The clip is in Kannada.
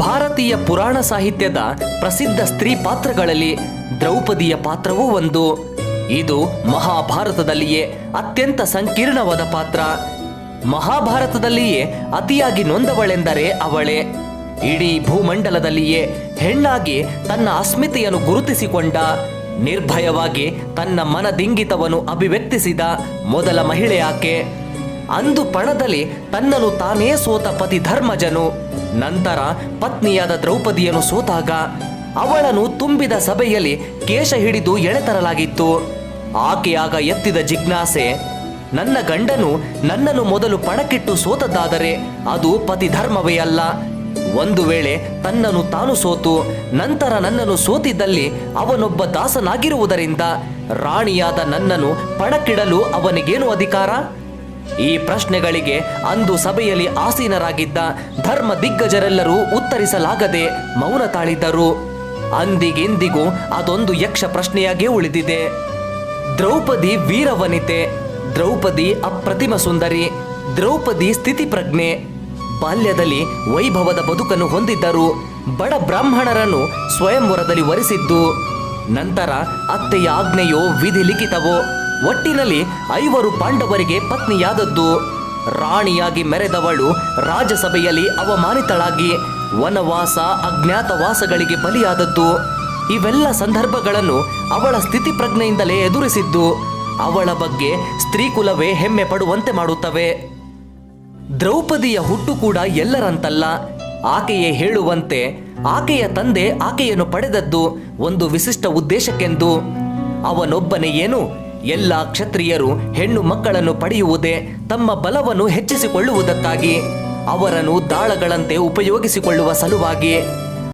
ಭಾರತೀಯ ಪುರಾಣ ಸಾಹಿತ್ಯದ ಪ್ರಸಿದ್ಧ ಸ್ತ್ರೀ ಪಾತ್ರಗಳಲ್ಲಿ ದ್ರೌಪದಿಯ ಪಾತ್ರವೂ ಒಂದು. ಇದು ಮಹಾಭಾರತದಲ್ಲಿಯೇ ಅತ್ಯಂತ ಸಂಕೀರ್ಣವಾದ ಪಾತ್ರ. ಮಹಾಭಾರತದಲ್ಲಿಯೇ ಅತಿಯಾಗಿ ನೊಂದವಳೆಂದರೆ ಅವಳೇ. ಇಡೀ ಭೂಮಂಡಲದಲ್ಲಿಯೇ ಹೆಣ್ಣಾಗಿ ತನ್ನ ಅಸ್ಮಿತೆಯನ್ನು ಗುರುತಿಸಿಕೊಂಡ. ನಿರ್ಭಯವಾಗಿ ತನ್ನ ಮನದಿಂಗಿತವನ್ನು ಅಭಿವ್ಯಕ್ತಿಸಿದ ಮೊದಲ ಮಹಿಳೆ ಆಕೆ. ಅಂದು ಪಣದಲ್ಲಿ ತನ್ನನ್ನು ತಾನೇ ಸೋತ ಪತಿ ಧರ್ಮಜನು ನಂತರ ಪತ್ನಿಯಾದ ದ್ರೌಪದಿಯನ್ನು ಸೋತಾಗ ಅವಳನ್ನು ತುಂಬಿದ ಸಭೆಯಲ್ಲಿ ಕೇಶ ಹಿಡಿದು ಎಳೆತರಲಾಗಿತ್ತು. ಆಕೆಯಾಗ ಎತ್ತಿದ ಜಿಜ್ಞಾಸೆ, ನನ್ನ ಗಂಡನು ನನ್ನನ್ನು ಮೊದಲು ಪಣಕ್ಕಿಟ್ಟು ಸೋತದ್ದಾದರೆ ಅದು ಪತಿ ಧರ್ಮವೇ ಅಲ್ಲ. ಒಂದು ವೇಳೆ ತನ್ನನ್ನು ತಾನು ಸೋತು, ನಂತರ ನನ್ನನ್ನು ಸೋತಿದ್ದಲ್ಲಿ ಅವನೊಬ್ಬ ದಾಸನಾಗಿರುವುದರಿಂದ ರಾಣಿಯಾದ ನನ್ನನ್ನು ಪಣಕ್ಕಿಡಲು ಅವನಿಗೇನು ಅಧಿಕಾರ? ಈ ಪ್ರಶ್ನೆಗಳಿಗೆ ಅಂದು ಸಭೆಯಲ್ಲಿ ಆಸೀನರಾಗಿದ್ದ ಧರ್ಮ ದಿಗ್ಗಜರೆಲ್ಲರೂ ಉತ್ತರಿಸಲಾಗದೆ ಮೌನ ತಾಳಿದ್ದರು. ಅಂದಿಗೆಂದಿಗೂ ಅದೊಂದು ಯಕ್ಷ ಪ್ರಶ್ನೆಯಾಗೇ ಉಳಿದಿದೆ. ದ್ರೌಪದಿ ವೀರವನಿತೆ, ದ್ರೌಪದಿ ಅಪ್ರತಿಮ ಸುಂದರಿ, ದ್ರೌಪದಿ ಸ್ಥಿತಿಪ್ರಜ್ಞೆ ಬಾಲ್ಯದಲ್ಲಿ ವೈಭವದ ಬದುಕನ್ನು ಹೊಂದಿದ್ದರು. ಬಡ ಬ್ರಾಹ್ಮಣರನ್ನು ಸ್ವಯಂವರದಲ್ಲಿ ವರಿಸಿದ್ದು. ನಂತರ ಅತ್ತೆಯ ಆಜ್ಞೆಯೋ ವಿಧಿ ಲಿಖಿತವೋ ಒಟ್ಟಿನಲ್ಲಿ ಐವರು ಪಾಂಡವರಿಗೆ ಪತ್ನಿಯಾದದ್ದು. ರಾಣಿಯಾಗಿ ಮೆರೆದವಳು ರಾಜಸಭೆಯಲ್ಲಿ ಅವಮಾನಿತಳಾಗಿ ವನವಾಸ, ಅಜ್ಞಾತವಾಸಗಳಿಗೆ ಬಲಿಯಾದದ್ದು. ಇವೆಲ್ಲ ಸಂದರ್ಭಗಳನ್ನು ಅವಳ ಸ್ಥಿತಿ ಪ್ರಜ್ಞೆಯಿಂದಲೇ ಎದುರಿಸಿದ್ದು. ಅವಳ ಬಗ್ಗೆ ಸ್ತ್ರೀಕುಲವೇ ಹೆಮ್ಮೆ ಪಡುವಂತೆ ಮಾಡುತ್ತವೆ. ದ್ರೌಪದಿಯ ಹುಟ್ಟು ಕೂಡ ಎಲ್ಲರಂತಲ್ಲ. ಆಕೆಯೇ ಹೇಳುವಂತೆ ಆಕೆಯ ತಂದೆ ಆಕೆಯನ್ನು ಪಡೆದದ್ದು ಒಂದು ವಿಶಿಷ್ಟ ಉದ್ದೇಶಕ್ಕೆಂದು. ಅವನೊಬ್ಬನೇ ಏನು ಎಲ್ಲ ಕ್ಷತ್ರಿಯರು ಹೆಣ್ಣು ಮಕ್ಕಳನ್ನು ಪಡೆಯುವುದೇ ತಮ್ಮ ಬಲವನ್ನು ಹೆಚ್ಚಿಸಿಕೊಳ್ಳುವುದಕ್ಕಾಗಿ ಅವರನ್ನು ದಾಳಗಳಂತೆ ಉಪಯೋಗಿಸಿಕೊಳ್ಳುವ ಸಲುವಾಗಿ